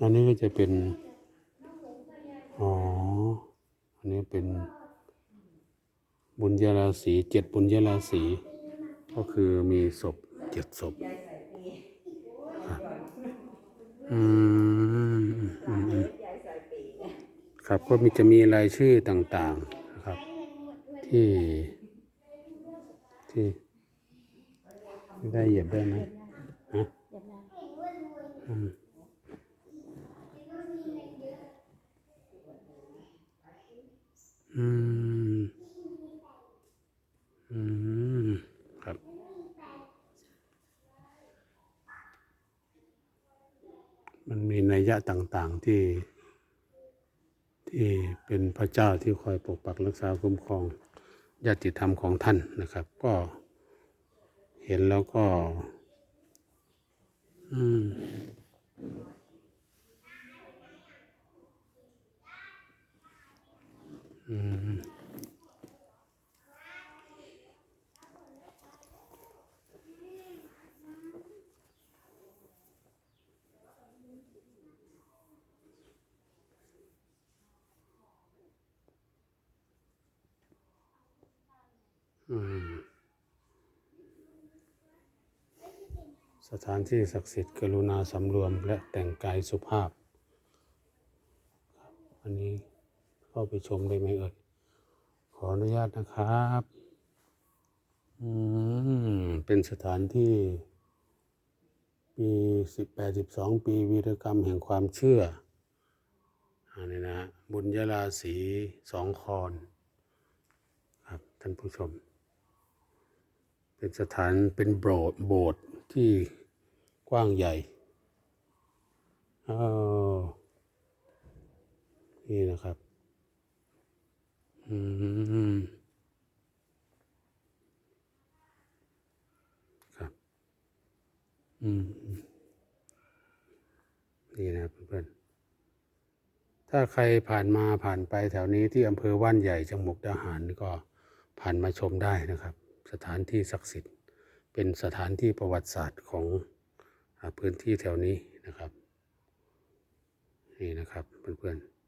อันนี้ก็จะเป็น อ๋อ อันนี้เป็น บุญญาราศีเจ็ดบุญญาราศีก็คือมีศพเจ็ดศพครับอืมอืมอืมอืมครับก็มีจะมีรายชื่อต่าง ๆ นะครับ ที่ที่ ไม่ได้เหยียบได้ไหมฮะอืมอืม อืม ครับ มันมีนัยยะต่างๆที่ ที่เป็นพระเจ้าที่คอยปกปักรักษาคุ้มครองญาติธรรมของท่านนะครับ ก็ ห็นแล้วก็ อืมอืมอืม สถานที่ศักดิ์สิทธิ์กรุณาสำรวมและแต่งกายสุภาพ อันนี้เข้าไปชมได้ไหมเอ่ย ขออนุญาตนะครับ อืม เป็นสถานที่ ปีสิบแปดสิบสองปีวีรกรรมแห่งความเชื่ออันนี้นะบุญยราศีสองคอนครับท่านผู้ชม เป็นสถานเป็นโบสถ์โบสถ์ที่ กว้างใหญ่อ้าวนี่นะครับ อืมครับ อืมนี่นะครับเพื่อนถ้าใครผ่านมาผ่านไปแถวนี้ที่อำเภอว่านใหญ่จังหวัดดาหารก็ผ่านมาชมได้นะครับ สถานที่ศักดิ์สิทธิ์ เป็นสถานที่ประวัติศาสตร์ของ พื้นที่แถวนี้นะครับ นี่นะครับเพื่อนๆ